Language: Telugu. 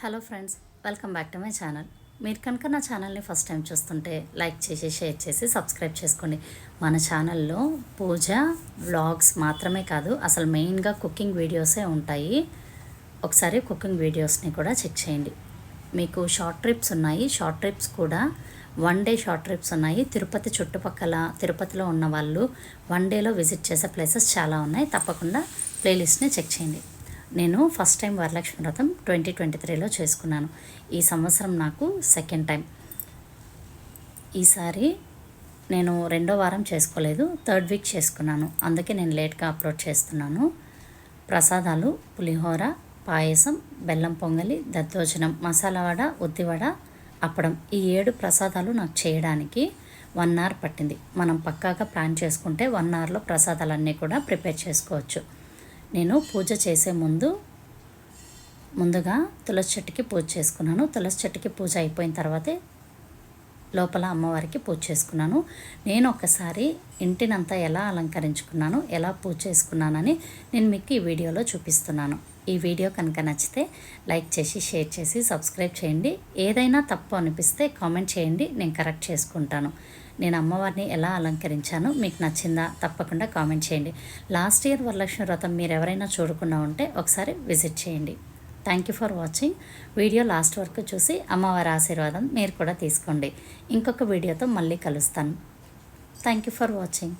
Hello friends welcome back to my channel. మీరు కనుక నా ఛానల్ని ఫస్ట్ టైం చూస్తుంటే లైక్ చేసి షేర్ చేసి సబ్స్క్రైబ్ చేసుకోండి. మన ఛానల్లో పూజ వ్లాగ్స్ మాత్రమే కాదు అసలు మెయిన్గా కుకింగ్ వీడియోసే ఉంటాయి. ఒకసారి కుకింగ్ వీడియోస్ని కూడా చెక్ చేయండి. మీకు షార్ట్ ట్రిప్స్ ఉన్నాయి. షార్ట్ ట్రిప్స్ కూడా వన్ డే షార్ట్ ట్రిప్స్ ఉన్నాయి. తిరుపతి చుట్టుపక్కల తిరుపతిలో ఉన్న వాళ్ళు వన్ డేలో విజిట్ చేసే ప్లేసెస్ చాలా ఉన్నాయి. తప్పకుండా ప్లేలిస్ట్ని చెక్ చేయండి. నేను ఫస్ట్ టైం వరలక్ష్మి వ్రతం ట్వంటీ ట్వంటీ త్రీలో చేసుకున్నాను. ఈ సంవత్సరం నాకు సెకండ్ టైం ఈసారి నేను రెండో వారం చేసుకోలేదు థర్డ్ వీక్ చేసుకున్నాను. అందుకే నేను లేట్గా అప్లోడ్ చేస్తున్నాను. ప్రసాదాలు పులిహోర పాయసం బెల్లం పొంగలి దద్దోజనం మసాలా వడ ఉద్దివడ అప్పడం. ఈ ఏడు ప్రసాదాలు నాకు చేయడానికి వన్ అవర్ పట్టింది. మనం పక్కాగా ప్లాన్ చేసుకుంటే వన్ అవర్లో ప్రసాదాలన్నీ కూడా ప్రిపేర్ చేసుకోవచ్చు. నేను పూజ చేసే ముందు ముందుగా తులసి చెట్టుకి పూజ చేసుకున్నాను. తులసి చెట్టుకి పూజ అయిపోయిన తర్వాతే లోపల అమ్మవారికి పూజ చేసుకున్నాను. నేను ఒకసారి ఇంటినంతా ఎలా అలంకరించుకున్నాను ఎలా పూజ చేసుకున్నానని నేను మీకు ఈ వీడియోలో చూపిస్తున్నాను. ఈ వీడియో కనుక నచ్చితే లైక్ చేసి షేర్ చేసి సబ్స్క్రైబ్ చేయండి. ఏదైనా తప్పు అనిపిస్తే కామెంట్ చేయండి నేను కరెక్ట్ చేసుకుంటాను. నేను అమ్మవారిని ఎలా అలంకరించాను మీకు నచ్చిందా తప్పకుండా కామెంట్ చేయండి. లాస్ట్ ఇయర్ వరలక్ష్మి వ్రతం మీరు ఎవరైనా చూడకుండా ఉంటే ఒకసారి విజిట్ చేయండి. Thank you for watching. Video last వరకు చూసి అమ్మవారి ఆశీర్వాదం మీరు కూడా తీసుకోండి. ఇంకొక వీడియోతో మళ్ళీ కలుస్తాను. Thank you for watching.